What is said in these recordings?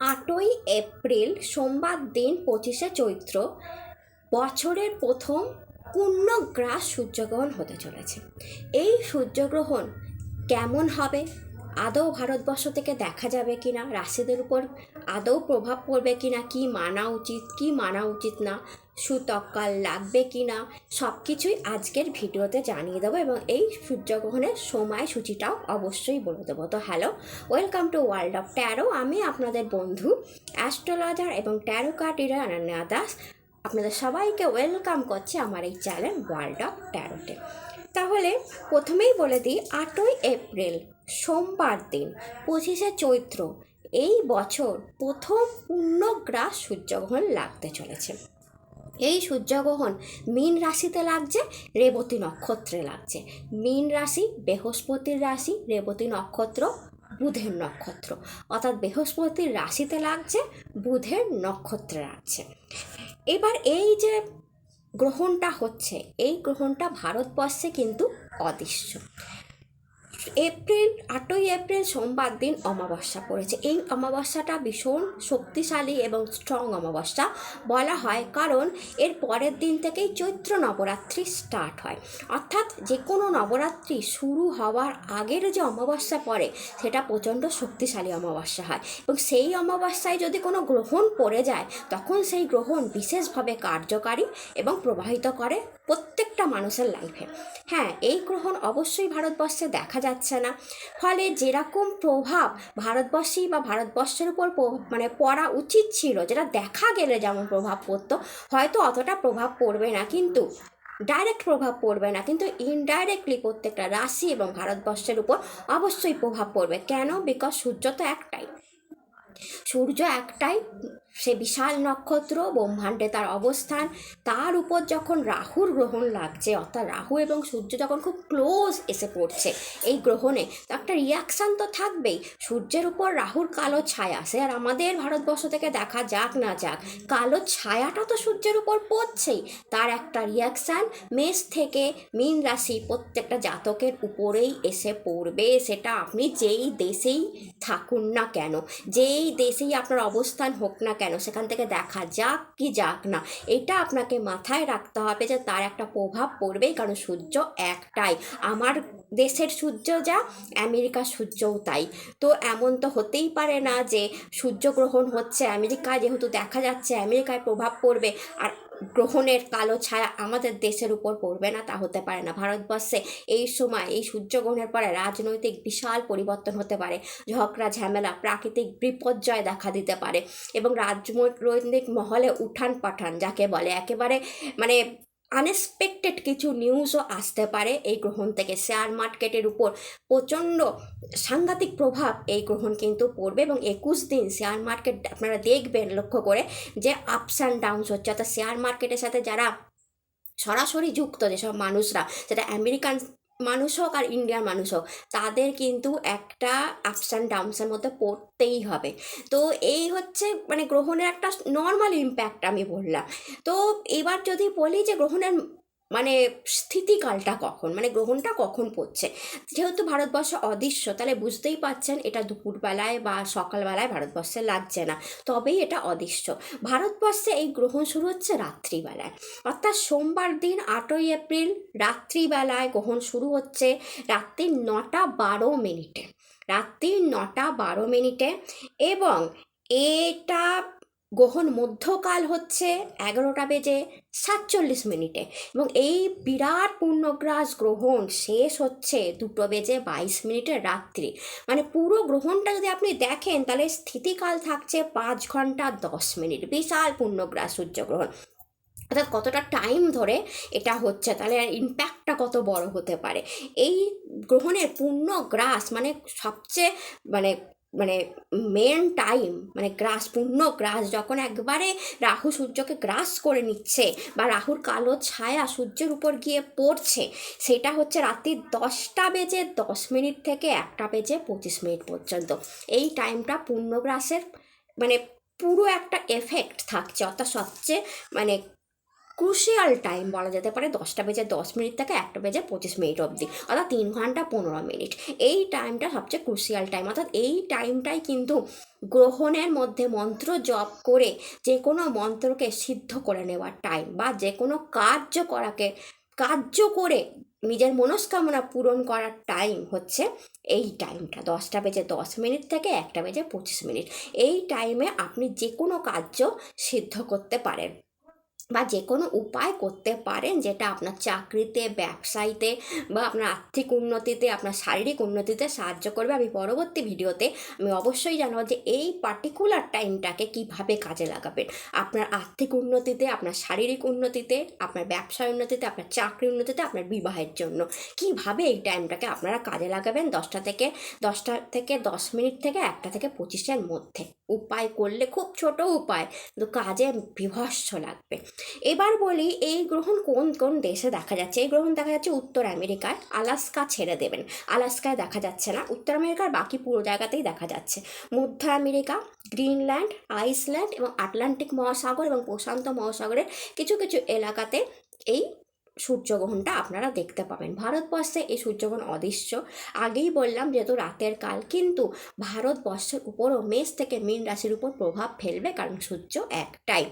আটই এপ্রিল সোমবার দিন পঁচিশে চৈত্র বছরের প্রথম পূর্ণগ্রাস সূর্যগ্রহণ হতে চলেছে। এই সূর্যগ্রহণ কেমন হবে? আদৌ ভারতবর্ষ থেকে দেখা যাবে কি না রাশিদের উপর আদৌ প্রভাব পড়বে কি না কী মানা উচিত, কী মানা উচিত না? সুতক্কাল লাগবে কি না সব কিছুই আজকের ভিডিওতে জানিয়ে দেবো এবং এই সূর্যগ্রহণের সময়সূচিটাও অবশ্যই বলে দেবো। তো hello welcome to world of tarot আমি আপনাদের বন্ধু অ্যাস্ট্রোলজার এবং tarot card reader Ananya Das. আপনাদের সবাইকে ওয়েলকাম করছি আমার এই চ্যানেল ওয়ার্ল্ড অফ ট্যারোতে তাহলে প্রথমেই বলে দিই, আটই এপ্রিল, সোমবার দিন, পঁচিশে চৈত্র, এই বছর প্রথম পূর্ণগ্রাস সূর্যগ্রহণ লাগতে চলেছে। এই সূর্যগ্রহণ মীন রাশিতে লাগছে, রেবতী নক্ষত্রে লাগছে। মীন রাশি, বৃহস্পতির রাশি, রেবতী নক্ষত্র, বুধের নক্ষত্র। অর্থাৎ বৃহস্পতির রাশিতে লাগছে, বুধের নক্ষত্রে লাগছে। এবার এই যে গ্রহণটা হচ্ছে, এই গ্রহণটা ভারতবর্ষে কিন্তু অদৃশ্য। এপ্রিল, আটই এপ্রিল সোমবার দিন অমাবস্যা পড়েছে। এই অমাবস্যাটা ভীষণ শক্তিশালী এবং স্ট্রং অমাবস্যা বলা হয় কারণ এর পরের দিন থেকেই চৈত্র নবরাত্রি স্টার্ট হয়। অর্থাৎ যে কোনো নবরাত্রি শুরু হওয়ার আগের যে অমাবস্যা পড়ে, সেটা প্রচণ্ড শক্তিশালী অমাবস্যা হয়। এবং সেই অমাবস্যায় যদি কোনো গ্রহণ পড়ে যায়, তখন সেই গ্রহণ বিশেষভাবে কার্যকারী এবং প্রবাহিত করে প্রত্যেকটা মানুষের লাইফে হ্যাঁ এই গ্রহণ অবশ্যই ভারতবর্ষে দেখা যাচ্ছে না। ফলে যেরকম প্রভাব ভারতবর্ষী বা ভারতবর্ষের উপর মানে পড়া উচিত ছিল, যেটা দেখা গেলে যেমন প্রভাব পড়তো, হয়তো অতটা প্রভাব পড়বে না, কিন্তু ডাইরেক্ট প্রভাব পড়বে না, কিন্তু ইনডাইরেক্টলি প্রত্যেকটা রাশি এবং ভারতবর্ষের উপর অবশ্যই প্রভাব পড়বে। কেন? বিকজ সূর্য তো একটাই। সূর্য একটাই সে বিশাল নক্ষত্র, ব্রহ্মাণ্ডে তার অবস্থান। তার উপর যখন রাহুর গ্রহণ লাগছে, অর্থাৎ রাহু এবং সূর্য যখন খুব ক্লোজ এসে পড়ছে এই গ্রহণে, তো একটা রিয়াকশান তো থাকবেই। সূর্যের উপর রাহুর কালো ছায়া, সে আর আমাদের ভারতবর্ষ থেকে দেখা যাক না যাক, কালো ছায়াটা তো সূর্যের উপর পড়ছেই। তার একটা রিয়াকশান মেষ থেকে মীন রাশি, প্রত্যেকটা জাতকের উপরেই এসে পড়বে। সেটা আপনি যেই দেশেই থাকুন না কেন, যেই দেশেই আপনার অবস্থান হোক না কেন সেখান থেকে দেখা যাক কি যাক না। এটা আপনাকে মাথায় রাখতে হবে যে তার একটা প্রভাব পড়বেই, কারণ সূর্য একটাই। আমার দেশের সূর্য যা, আমেরিকার সূর্যও তাই। তো এমন তো হতেই পারে না যে সূর্যগ্রহণ হচ্ছে আমেরিকা যেহেতু দেখা যাচ্ছে আমেরিকায় প্রভাব পড়বে। আর গ্রহণের কালো ছায়া আমাদের দেশের উপর পড়বে না, তা হতে পারে না। ভারতবর্ষে এই সময় এই সূর্যগ্রহণের পরে রাজনৈতিক বিশাল পরিবর্তন হতে পারে। ঝগড়া, ঝামেলা, প্রাকৃতিক বিপর্যয় দেখা দিতে পারে এবং রাজনৈতিক মহলে উঠান পাঠান যাকে বলে, একেবারে মানে আনএক্সপেক্টেড কিছু নিউজও আসতে পারে এই গ্রহণ থেকে। শেয়ার মার্কেটের উপর প্রচণ্ড সাংঘাতিক প্রভাব এই গ্রহণ কিন্তু পড়বে এবং একুশ দিন শেয়ার মার্কেট আপনারা দেখবেন লক্ষ্য করে যে আপস অ্যান্ড ডাউনস হচ্ছে। অর্থাৎ শেয়ার মার্কেটের সাথে যারা সরাসরি যুক্ত যেসব মানুষরা, সেটা আমেরিকান মানুষ হোক আর ইন্ডিয়ার মানুষ হোক, তাদের কিন্তু একটা আপস অ্যান্ড ডাউনসের মধ্যে পড়তেই হবে। তো এই হচ্ছে মানে গ্রহণের একটা নর্মাল ইম্প্যাক্ট আমি বললাম। তো এবার যদি বলি যে গ্রহণের মানে স্থিতিকালটা কখন? মানে গ্রহণটা কখন পড়ছে? যেহেতু ভারতবর্ষ অদৃশ্য, তাহলে বুঝতেই পাচ্ছেন এটা দুপুরবেলায় বা সকালবেলায় ভারতবর্ষে লাগছে না। তবেই এটা অদৃশ্য। ভারতবর্ষে এই গ্রহণ শুরু হচ্ছে রাত্রিবেলায়। অর্থাৎ সোমবার দিন আটই এপ্রিল রাত্রিবেলায় গ্রহণ শুরু হচ্ছে রাত্রি নটা বারো মিনিটে। রাত্রি নটা বারো মিনিটে এবং এটা গ্রহণ মধ্যকাল হচ্ছে এগারোটা বেজে সাতচল্লিশ মিনিটে এবং এই বিরাট পূর্ণগ্রাস গ্রহণ শেষ হচ্ছে দুটো বেজে বাইশ মিনিটে রাত্রি। মানে পুরো গ্রহণটা যদি আপনি দেখেন, তাহলে স্থিতিকাল থাকছে পাঁচ ঘণ্টা দশ মিনিট। বিশাল পূর্ণগ্রাস সূর্যগ্রহণ। অর্থাৎ কতটা টাইম ধরে এটা হচ্ছে, তাহলে ইম্প্যাক্টটা কত বড় হতে পারে? এই গ্রহণের পূর্ণ গ্রাস মানে সবচেয়ে মানে মানে মেন টাইম মানে গ্রাস, পূর্ণ গ্রাস, যখন একবারে রাহু সূর্যকে গ্রাস করে নিচ্ছে বা রাহুর কালো ছায়া সূর্যের উপর গিয়ে পড়ছে, সেটা হচ্ছে রাত্রি দশটা বেজে দশ মিনিট থেকে একটা বেজে পঁচিশ মিনিট পর্যন্ত। এই টাইমটা পূর্ণগ্রাসের মানে পুরো একটা এফেক্ট থাকছে। অর্থাৎ সবচেয়ে মানে ক্রুশিয়াল টাইম বলা যেতে পারে দশটা বেজে দশ মিনিট থেকে একটা বেজে পঁচিশ মিনিট অবধি, অর্থাৎ তিন ঘণ্টা পনেরো মিনিট। এই টাইমটা সবচেয়ে ক্রুশিয়াল টাইম অর্থাৎ এই টাইমটাই কিন্তু গ্রহণের মধ্যে মন্ত্র জপ করে যে কোনো মন্ত্রকে সিদ্ধ করে নেওয়ার টাইম বা যে কোনো কার্য করাকে, কার্য করে নিজের মনস্কামনা পূরণ করার টাইম হচ্ছে এই টাইমটা দশটা বেজে দশ মিনিট থেকে একটা বেজে পঁচিশ মিনিট। এই টাইমে আপনি যে কোনো কার্য সিদ্ধ করতে পারেন। বা যে কোনো উপায় করতে পারেন যেটা আপনার চাকরিতে, ব্যবসায়ীতে বা আপনার আর্থিক উন্নতিতে, আপনার শারীরিক উন্নতিতে সাহায্য করবে। আমি পরবর্তী ভিডিওতে আমি অবশ্যই জানাব যে এই পার্টিকুলার টাইমটাকে কীভাবে কাজে লাগাবেন। আপনার আর্থিক উন্নতিতে, আপনার শারীরিক উন্নতিতে, আপনার ব্যবসায় উন্নতিতে, আপনার চাকরি উন্নতিতে, আপনার বিবাহের জন্য কীভাবে এই টাইমটাকে আপনারা কাজে লাগাবেন? দশটা থেকে দশটা থেকে দশ মিনিট থেকে একটা থেকে পঁচিশের মধ্যে। উপায় করলে খুব ছোট উপায়। কিন্তু কাজে বিভৎস লাগবে। এবার বলি, এই গ্রহণ কোন কোন দেশে দেখা যাচ্ছে? এই গ্রহণ দেখা যাচ্ছে উত্তর আমেরিকায় আলাস্কা ছেড়ে দেবেন। আলাস্কায় দেখা যাচ্ছে না। উত্তর আমেরিকার বাকি পুরো জায়গাতেই দেখা যাচ্ছে। মধ্য আমেরিকা, গ্রিনল্যান্ড, আইসল্যান্ড এবং আটলান্টিক মহাসাগর এবং প্রশান্ত মহাসাগরের কিছু কিছু এলাকাতে এই সূর্যগ্রহণটা আপনারা দেখতে পাবেন। ভারতবর্ষে এই সূর্যগ্রহণ অদৃশ্য। আগেই বললাম যেহেতু রাতের কাল, কিন্তু ভারতবর্ষের উপরও মেষ থেকে মীন রাশির উপর প্রভাব ফেলবে, কারণ সূর্য একটাই।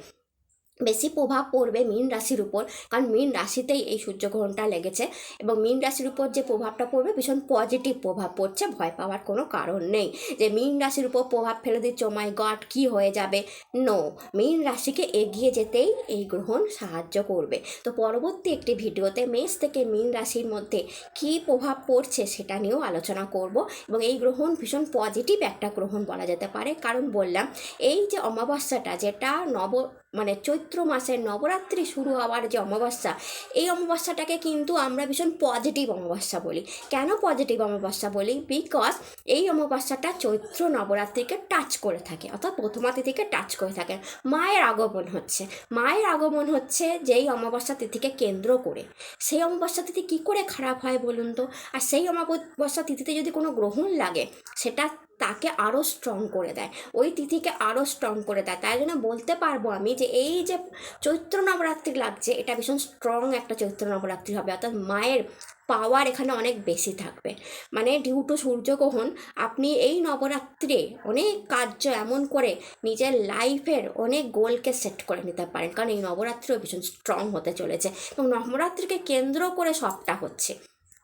বেশি প্রভাব পড়বে মীন রাশির উপর, কারণ মীন রাশিতেই এই সূর্যগ্রহণটা লেগেছে এবং মীন রাশির উপর যে প্রভাবটা পড়বে ভীষণ পজিটিভ প্রভাব পড়ছে, ভয় পাওয়ার কোনো কারণ নেই। যে মীন রাশির উপর প্রভাব ফেলে দিচ্ছ মাই গড কী হয়ে যাবে? নো মীন রাশিকে এগিয়ে যেতেই এই গ্রহণ সাহায্য করবে। তো পরবর্তী একটি ভিডিওতে মেষ থেকে মীন রাশির মধ্যে কী প্রভাব পড়ছে সেটা নিয়েও আলোচনা করব এবং এই গ্রহণ ভীষণ পজিটিভ একটা গ্রহণ বলা যেতে পারে। কারণ বললাম, এই যে অমাবস্যাটা, যেটা নব মানে চৈত্র মাসের নবরাত্রি শুরু হওয়ার যে অমাবস্যা, এই অমাবস্যাটাকে কিন্তু আমরা ভীষণ পজিটিভ অমাবস্যা বলি। কেন পজিটিভ অমাবস্যা বলি? বিকজ এই অমাবস্যাটা চৈত্র নবরাত্রিকে টাচ করে থাকে, অর্থাৎ প্রথমা তিথিকে টাচ করে থাকে। মায়ের আগমন হচ্ছে। মায়ের আগমন হচ্ছে যেই অমাবস্যা তিথিকে কেন্দ্র করে। সেই অমাবস্যা তিথি কী করে খারাপ হয় বলুন তো? আর সেই অমাবস্যা তিথিতে যদি কোনো গ্রহণ লাগে, সেটা তাকে আরও স্ট্রং করে দেয়। ওই তিথিকে আরও স্ট্রং করে দেয়। তাই জন্য বলতে পারব আমি যে এই যে চৈত্র নবরাত্রি লাগছে, এটা ভীষণ স্ট্রং একটা চৈত্র নবরাত্রি হবে। অর্থাৎ মায়ের পাওয়ার এখানে অনেক বেশি থাকবে। মানে ডিউ টু সূর্যগ্রহণ আপনি এই নবরাত্রে অনেক কার্য এমন করে নিজের লাইফের অনেক গোলকে সেট করে নিতে পারেন। কারণ এই নবরাত্রিও ভীষণ স্ট্রং হতে চলেছে। এবং নবরাত্রিকে কেন্দ্র করে সবটা হচ্ছে।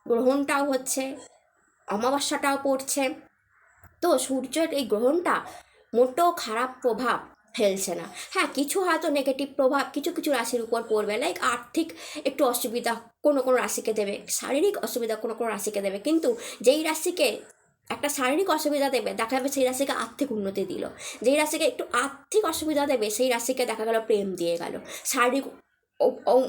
গ্রহণটাও হচ্ছে, অমাবস্যাটাও পড়ছে। তো সূর্যের এই গ্রহণটা মোটেও খারাপ প্রভাব ফেলছে না। হ্যাঁ কিছু হয়তো নেগেটিভ প্রভাব, কিছু কিছু রাশির উপর পড়বে। লাইক আর্থিক একটু অসুবিধা কোনো কোনো রাশিকে দেবে, শারীরিক অসুবিধা কোনো কোনো রাশিকে দেবে। কিন্তু যেই রাশিকে একটা শারীরিক অসুবিধা দেবে, দেখা যাবে সেই রাশিকে আর্থিক উন্নতি দিল। যেই রাশিকে একটু আর্থিক অসুবিধা দেবে, সেই রাশিকে দেখা গেল প্রেম দিয়ে গেল। শারীরিক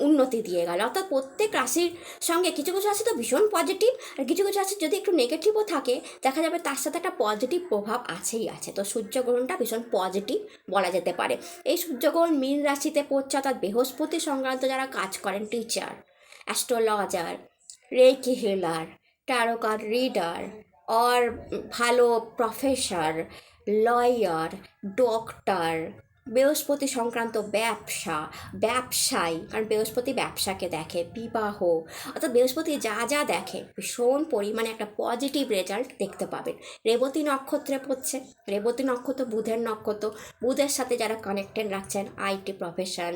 উন্নতি দিয়ে গেল। অর্থাৎ প্রত্যেক রাশির সঙ্গে কিছু কিছু রাশি তো ভীষণ পজিটিভ আর কিছু কিছু রাশি যদি একটু নেগেটিভও থাকে, দেখা যাবে তার সাথে একটা পজিটিভ প্রভাব আছেই আছে। তো সূর্যগ্রহণটা ভীষণ পজিটিভ বলা যেতে পারে। এই সূর্যগ্রহণ মীন রাশিতে পড়ছে, অর্থাৎ বৃহস্পতি সংক্রান্ত যারা কাজ করেন teacher astrologer reiki healer tarot card reader or ভালো প্রফেসর লয়ার ডক্টর বৃহস্পতি সংক্রান্ত ব্যবসা, ব্যবসায় কারণ বৃহস্পতি ব্যবসাকে দেখে বিবাহ। অর্থাৎ বৃহস্পতি যা যা দেখে, ভীষণ পরিমাণে একটা পজিটিভ রেজাল্ট দেখতে পাবেন। রেবতী নক্ষত্রে পড়ছে। রেবতী নক্ষত্র, বুধের নক্ষত্র, বুধের সাথে যারা কানেক্টেড রাখছেন আইটি প্রফেশন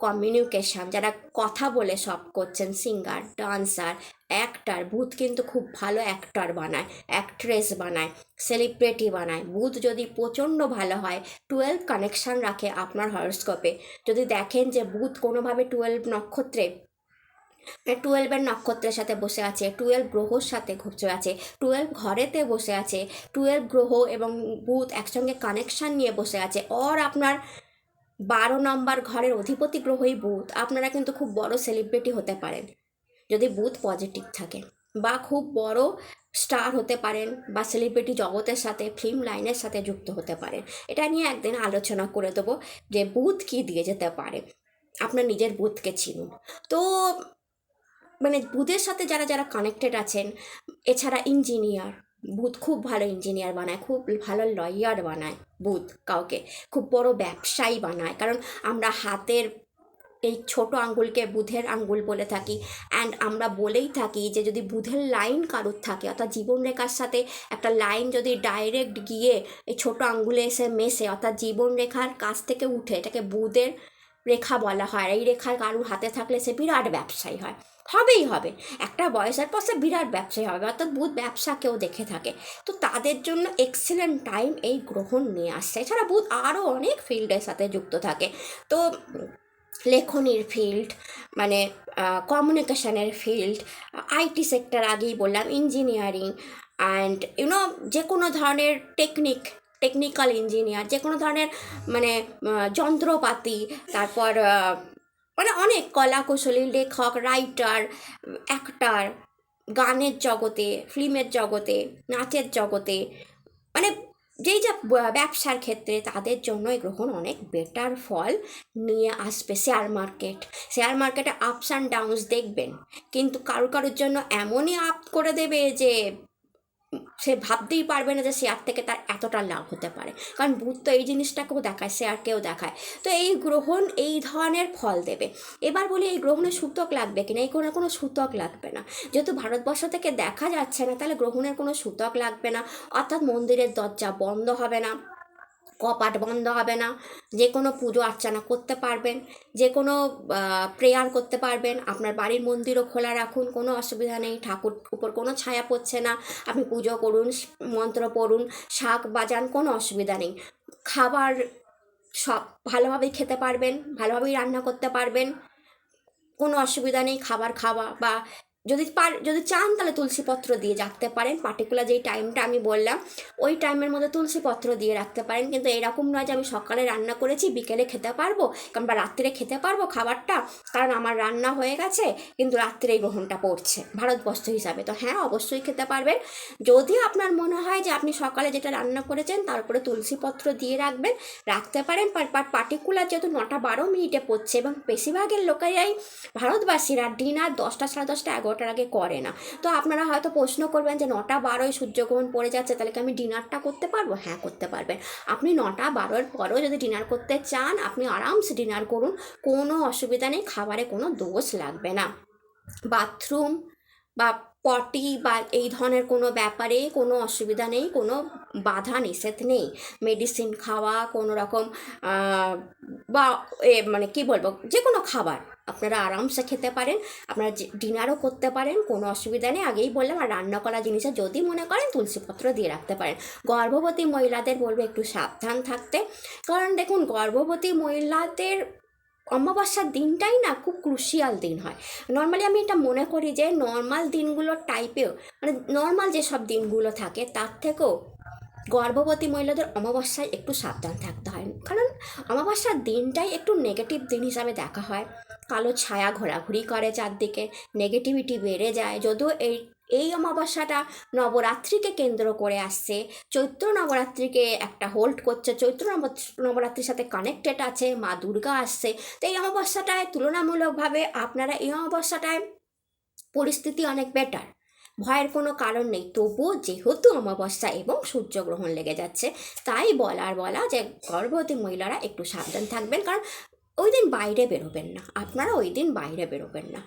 কমিউনিকেশন যারা কথা বলে সব করছেন সিঙ্গার ডান্সার অ্যাক্টার বুধ কিন্তু খুব ভালো অ্যাক্টার বানায় অ্যাক্ট্রেস বানায় সেলিব্রিটি বানায়। বুধ যদি প্রচণ্ড ভালো হয় টুয়েলভ কানেকশান রাখে আপনার হরস্কোপে যদি দেখেন যে বুধ কোনোভাবে টুয়েলভ নক্ষত্রে টুয়েলভের নক্ষত্রের সাথে বসে আছে টুয়েলভ গ্রহর সাথে বসে আছে টুয়েলভ ঘরেতে বসে আছে টুয়েলভ গ্রহ এবং বুথ একসঙ্গে কানেকশান নিয়ে বসে আছে অর আপনার বারো নম্বর ঘরের অধিপতি গ্রহই বুধ। আপনারা কিন্তু খুব বড় সেলিব্রিটি হতে পারেন, যদি বুধ পজিটিভ থাকে বা খুব বড় স্টার হতে পারেন বা সেলিব্রিটি জগতের সাথে ফিল্ম লাইনের সাথে যুক্ত হতে পারেন। এটা নিয়ে একদিন আলোচনা করে দেবো যে বুধ কী দিয়ে যেতে পারে। আপনার নিজের বুধকে চিনুন। তো মানে বুধের সাথে যারা যারা কানেক্টেড আছেন, এছাড়া ইঞ্জিনিয়ার বুধ খুব ভালো ইঞ্জিনিয়ার বানায়, খুব ভালো লয়ার বানায় বুধ কাউকে, খুব বড় ব্যবসায়ী বানায়। কারণ আমরা হাতের এই ছোট আঙ্গুলকে বুধের আঙ্গুল বলে থাকি অ্যান্ড আমরা বলেই থাকি যে যদি বুধের লাইন কারুর থাকে, অর্থাৎ জীবনরেখার সাথে একটা লাইন যদি ডাইরেক্ট গিয়ে এই ছোট আঙ্গুলে এসে মেশে, অর্থাৎ জীবনরেখার কাছ থেকে উঠে, এটাকে বুধের রেখা বলা হয়। এই রেখার কারুর হাতে থাকলে সে বিরাট ব্যবসায়ী হয়। হবেই হবে। একটা বয়সের পর সে বিরাট ব্যবসায়ী হবে, অর্থাৎ বুধ ব্যবসা কেউ দেখে থাকে। তো তাদের জন্য এক্সিলেন্ট টাইম এই গ্রহণ নিয়ে আসছে। এছাড়া বুধ আরও অনেক ফিল্ডের সাথে যুক্ত থাকে। তো লেখনির ফিল্ড মানে কমিউনিকেশনের ফিল্ড আইটি সেক্টর আগেই বললাম ইঞ্জিনিয়ারিং অ্যান্ড ইউনো যে কোনো ধরনের টেকনিক টেকনিক্যাল ইঞ্জিনিয়ার যে কোনো ধরনের মানে যন্ত্রপাতি, তারপর মানে অনেক কলা কলাকুশলী, লেখক রাইটার অ্যাক্টার গানের জগতে, ফিল্মের জগতে, নাচের জগতে মানে যেই যা ব্যবসার ক্ষেত্রে তাদের জন্য এই গ্রহণ অনেক বেটার ফল নিয়ে আসবে শেয়ার মার্কেট শেয়ার মার্কেটে আপস অ্যান্ড ডাউনস দেখবেন, কিন্তু কারও কারোর জন্য এমনই আপ করে দেবে যে সে ভাবতেই পারবে না যে শেয়ার থেকে তার এতটা লাভ হতে পারে। কারণ বুধ তো এই জিনিসটাকেও দেখায় শেয়ারকেও দেখায়। তো এই গ্রহণ এই ধরনের ফল দেবে। এবার বলি, এই গ্রহণের সূতক লাগবে কিনা? এই কোনো কোনো সূতক লাগবে না। যেহেতু ভারতবর্ষ থেকে দেখা যাচ্ছে না, তাহলে গ্রহণের কোনো সূতক লাগবে না। অর্থাৎ মন্দিরের দরজা বন্ধ হবে না। কপাট বন্ধ হবে না। যে কোনো পুজো অর্চনা করতে পারবেন, যে কোনো প্রেয়ার করতে পারবেন। আপনার বাড়ির মন্দিরও খোলা রাখুন, কোনো অসুবিধা নেই। ঠাকুর উপর কোনো ছায়া পড়ছে না। আপনি পুজো করুন, মন্ত্র পড়ুন, শাক বাজান, কোনো অসুবিধা নেই। খাবার সব ভালোভাবেই খেতে পারবেন, ভালোভাবেই রান্না করতে পারবেন। কোনো অসুবিধা নেই, খাবার খাওয়া বা যদি পার, যদি চান তাহলে তুলসীপত্র দিয়ে রাখতে পারেন। পার্টিকুলার যেই টাইমটা আমি বললাম, ওই টাইমের মধ্যে তুলসীপত্র দিয়ে রাখতে পারেন। কিন্তু এরকম নয় যে আমি সকালে রান্না করেছি, বিকেলে খেতে পারব কারণ বা রাত্রে খেতে পারব খাবারটা, কারণ আমার রান্না হয়ে গেছে, কিন্তু রাত্রে এই গ্রহণটা পড়ছে ভারতবর্ষ হিসাবে। তো হ্যাঁ অবশ্যই খেতে পারবেন। যদি আপনার মনে হয় যে আপনি সকালে যেটা রান্না করেছেন, তার তারপরে তুলসীপত্র দিয়ে রাখবেন, রাখতে পারেন। পার্টিকুলার যেহেতু নটা বারো মিনিটে পড়ছে এবং বেশিরভাগের লোকেরাই ভারতবাসীরা ডিনার দশটা সাড়ে দশটা এগারোটার আগে করে না। তো আপনারা হয়তো প্রশ্ন করবেন যে নটা বারোয় সূর্যগ্রহণ পড়ে যাচ্ছে, তাহলে কি আমি ডিনারটা করতে পারব? হ্যাঁ করতে পারবেন। আপনি নটা বারোর পরেও যদি ডিনার করতে চান, আপনি আরামসে ডিনার করুন, কোনো অসুবিধা নেই, খাবারে কোনো দোষ লাগবে না। বাথরুম বা পটি বা এই ধরনের কোনো ব্যাপারে কোনো অসুবিধা নেই, কোনো বাধা নিষেধ নেই। মেডিসিন খাওয়া, কোনো রকম বা এ মানে কি বলব যে কোনো খাবার আপনারা আরামসে খেতে পারেন, আপনারা ডিনারও করতে পারেন, কোনো অসুবিধা নেই। আগেই বললাম, আর রান্না করা জিনিসে যদি মনে করেন তুলসীপত্র দিয়ে রাখতে পারেন। গর্ভবতী মহিলাদের বলব একটু সাবধান থাকতে। কারণ দেখুন, গর্ভবতী মহিলাদের অমাবস্যার দিনটাই না খুব ক্রুশিয়াল দিন হয়। নর্মালি আমি এটা মনে করি যে নর্মাল দিনগুলোর টাইপেও মানে নর্মাল যেসব দিনগুলো থাকে তার থেকেও গর্ভবতী মহিলাদের অমাবস্যায় একটু সাবধান থাকতে হয়। কারণ অমাবস্যার দিনটাই একটু নেগেটিভ দিন হিসাবে দেখা হয়। কালো ছায়া ঘোরাঘুরি করে চারদিকে নেগেটিভিটি বেড়ে যায়। যদিও এই এই অমাবস্যাটা নবরাত্রিকে কেন্দ্র করে আসছে। চৈত্র নবরাত্রিকে একটা হোল্ড করছে। চৈত্র নব- নবরাত্রির সাথে কানেক্টেড আছে, মা দুর্গা আসছে। তো এই অমাবস্যাটায় তুলনামূলকভাবে আপনারা এই অমাবস্যাটায় পরিস্থিতি অনেক বেটার ভয়ের কোনো কারণ নেই। তবুও যেহেতু অমাবস্যা এবং সূর্যগ্রহণ লেগে যাচ্ছে, তাই বলার বলা যে গর্ভবতী মহিলারা একটু সাবধান থাকবেন। কারণ ওই দিন বাইরে বেরোবেন না। আপনারা ওই দিন বাইরে বেরোবেন না।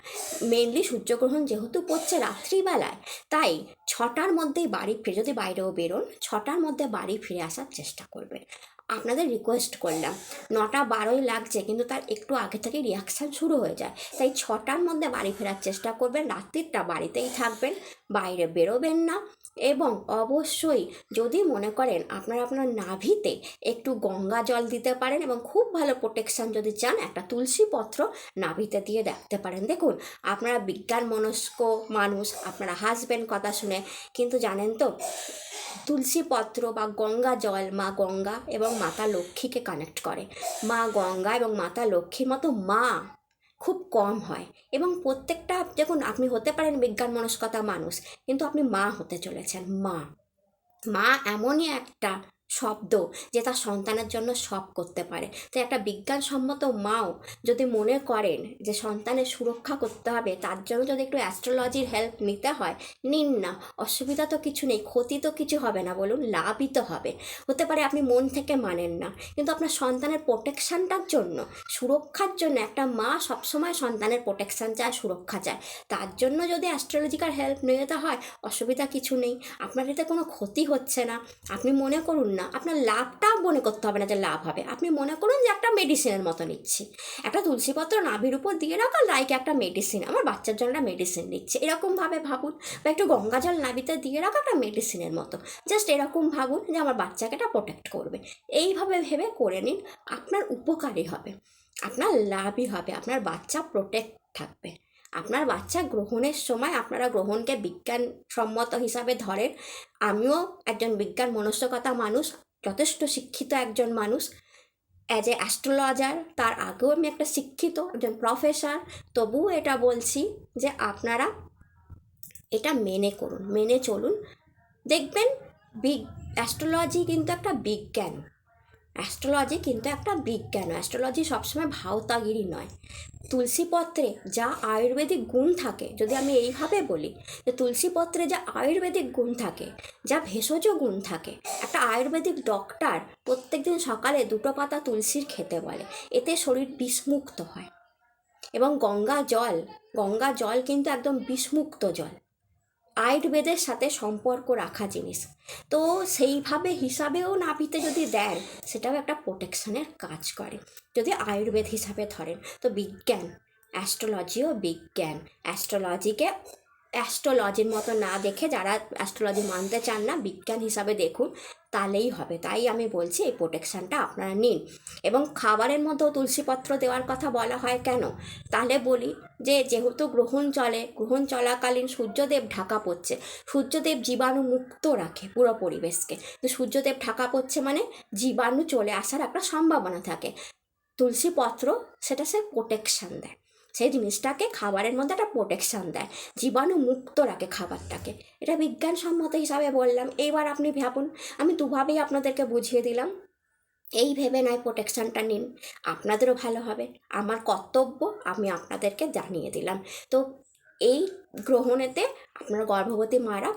মেনলি সূর্যগ্রহণ যেহেতু পড়ছে রাত্রিবেলায়, তাই ছটার মধ্যেই বাড়ি ফিরে, যদি বাইরেও বেরোন, ছটার মধ্যে বাড়ি ফিরে আসার চেষ্টা করবেন। আপনাদের রিকোয়েস্ট করলাম। নটা বারোই লাগছে, কিন্তু তার একটু আগে থেকে রিয়াকশান শুরু হয়ে যায়। তাই ছটার মধ্যে বাড়ি ফেরার চেষ্টা করবেন, রাত্রিটা বাড়িতেই থাকবেন, বাইরে বেরোবেন না। এবং অবশ্যই যদি মনে করেন আপনারা আপনার নাভিতে একটু গঙ্গা জল দিতে পারেন এবং খুব ভালো প্রোটেকশান যদি চান, একটা তুলসী পত্র নাভিতে দিয়ে দেখতে পারেন। দেখুন, আপনারা বিজ্ঞান মনস্ক মানুষ, আপনারা হাসবেন কথা শুনে, কিন্তু জানেন তো, তুলসী পত্র বা গঙ্গা জল মা গঙ্গা এবং মাতা লক্ষ্মীকে কানেক্ট করে। মা গঙ্গা এবং মাতা লক্ষ্মীর মতো মা খুব কম হয় এবং প্রত্যেকটা দেখুন, আপনি হতে পারেন বিজ্ঞান মনস্কতা মানুষ, কিন্তু আপনি মা হতে চলেছেন, মা। মা এমনই একটা শব্দ যে তার সন্তানের জন্য সব করতে পারে। তো একটা বিজ্ঞানসম্মত মাও যদি মনে করেন যে সন্তানের সুরক্ষা করতে হবে, তার জন্য যদি একটু অ্যাস্ট্রোলজির হেল্প নিতে হয়, নিন না। অসুবিধা তো কিছু নেই, ক্ষতি তো কিছু হবে না বলুন, লাভই তো হবে। হতে পারে আপনি মন থেকে মানেন না, কিন্তু আপনার সন্তানের প্রোটেকশানটার জন্য, সুরক্ষার জন্য একটা মা সবসময় সন্তানের প্রোটেকশান চায়, সুরক্ষা চায়। তার জন্য যদি অ্যাস্ট্রোলজিক্যাল হেল্প নিতে হয়, অসুবিধা কিছু নেই। আপনার এতে কোনো ক্ষতি হচ্ছে না। আপনি মনে করুন না আপনার লাভটা মনে করতে হবে না যে লাভ হবে। আপনি মনে করুন যে একটা মেডিসিনের মতো নিচ্ছি। একটা তুলসীপত্র নাভির উপর দিয়ে রাখা লাইক একটা মেডিসিন আমার বাচ্চার জন্য একটা মেডিসিন নিচ্ছে। এরকমভাবে ভাবুন বা একটু গঙ্গা জল নাভিতে দিয়ে রাখা একটা মেডিসিনের মতো। জাস্ট এরকম ভাবুন যে আমার বাচ্চাকে এটা প্রোটেক্ট করবে। এইভাবে ভেবে করে নিন, আপনার উপকারী হবে। আপনার লাভই হবে। আপনার বাচ্চা প্রোটেক্ট থাকবে। আপনার বাচ্চা গ্রহণের সময় আপনারা গ্রহণকে বিজ্ঞানসম্মত হিসাবে ধরেন। আমিও একজন বিজ্ঞান মনস্কতা মানুষ, যথেষ্ট শিক্ষিত একজন মানুষ। অ্যাজ এ অ্যাস্ট্রোলজার তার আগেও আমি একটা শিক্ষিত একজন প্রফেসর তবুও এটা বলছি যে আপনারা এটা মেনে করুন, মেনে চলুন। দেখবেন, বিগ অ্যাস্ট্রোলজি কিন্তু একটা বিজ্ঞান। অ্যাস্ট্রোলজি কিন্তু একটা বিজ্ঞান। অ্যাস্ট্রোলজি সবসময় ভাওতাগিরি নয়। তুলসীপত্রে যা আয়ুর্বেদিক গুণ থাকে, যদি আমি এইভাবে বলি, যে তুলসীপত্রে যা আয়ুর্বেদিক গুণ থাকে, যা ভেষজ গুণ থাকে, একটা আয়ুর্বেদিক ডক্টর প্রত্যেকদিন সকালে দুটো পাতা তুলসীর খেতে বলে, এতে শরীর বিষমুক্ত হয়। এবং গঙ্গা জল গঙ্গা জল কিন্তু একদম বিষমুক্ত জল। আয়ুর্বেদের সাথে সম্পর্ক রাখা জিনিস। তো সেইভাবে হিসাবেও নাভিতে যদি দেন, সেটাও একটা প্রোটেকশনের কাজ করে। যদি আয়ুর্বেদ হিসাবে ধরেন, তো বিজ্ঞান অ্যাস্ট্রোলজিও বিজ্ঞান। অ্যাস্ট্রোলজিকে অ্যাস্ট্রোলজির মতো না দেখে যারা অ্যাস্ট্রোলজি মানতে চান না, বিজ্ঞান হিসাবে দেখুন, তাহলেই হবে। তাই আমি বলছি এই প্রোটেকশানটা আপনারা নিন। এবং খাবারের মধ্যেও তুলসীপত্র দেওয়ার কথা বলা হয় কেন? তাহলে বলি যে, যেহেতু গ্রহণ চলে, গ্রহণ চলাকালীন সূর্যদেব ঢাকা পড়ছে। সূর্যদেব জীবাণু মুক্ত রাখে পুরো পরিবেশকে। তো সূর্যদেব ঢাকা পড়ছে মানে জীবাণু চলে আসার একটা সম্ভাবনা থাকে। তুলসীপত্র, সেটা সে প্রোটেকশান দেয়। সেই জিনিসটাকে খাবারের মধ্যে একটা প্রোটেকশান দেয়। জীবাণু মুক্ত রাখে খাবারটাকে। এটা বিজ্ঞানসম্মত হিসাবে বললাম। এইবার আপনি ভাবুন, আমি দুভাবেই আপনাদেরকে বুঝিয়ে দিলাম। এই ভেবে নয় প্রোটেকশানটা নিন, আপনাদেরও ভালো হবে। আমার কর্তব্য, আমি আপনাদেরকে জানিয়ে দিলাম। তো এই গ্রহণেতে আপনার গর্ভবতী মারা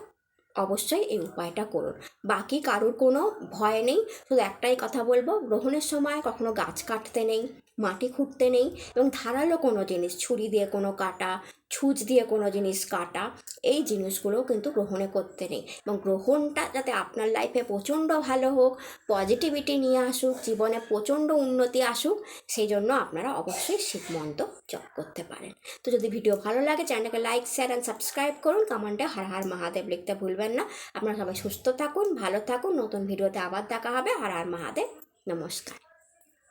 অবশ্যই এই উপায়টা করুন। বাকি কারোর কোনো ভয় নেই। শুধু একটাই কথা বলব, গ্রহণের সময় কখনো গাছ কাটতে নেই। মাটি খুঁড়তে নেই এবং ধারালো কোনো জিনিস, ছুরি দিয়ে কোনো কাটা, ছুঁচ দিয়ে কোনো জিনিস কাটা, এই জিনিসগুলো কিন্তু গ্রহণে করতে নেই। এবং গ্রহণটা যাতে আপনার লাইফে প্রচণ্ড ভালো হোক পজিটিভিটি নিয়ে আসুক, জীবনে প্রচণ্ড উন্নতি আসুক, সেই জন্য আপনারা অবশ্যই শিব মন্ত্র জপ করতে পারেন। তো যদি ভিডিও ভালো লাগে চ্যানেলকে লাইক শেয়ার অ্যান্ড সাবস্ক্রাইব করুন কমেন্টে হার হার মহাদেব লিখতে ভুলবেন না। আপনারা সবাই সুস্থ থাকুন, ভালো থাকুন, নতুন ভিডিওতে আবার দেখা হবে, হার হার মহাদেব। নমস্কার।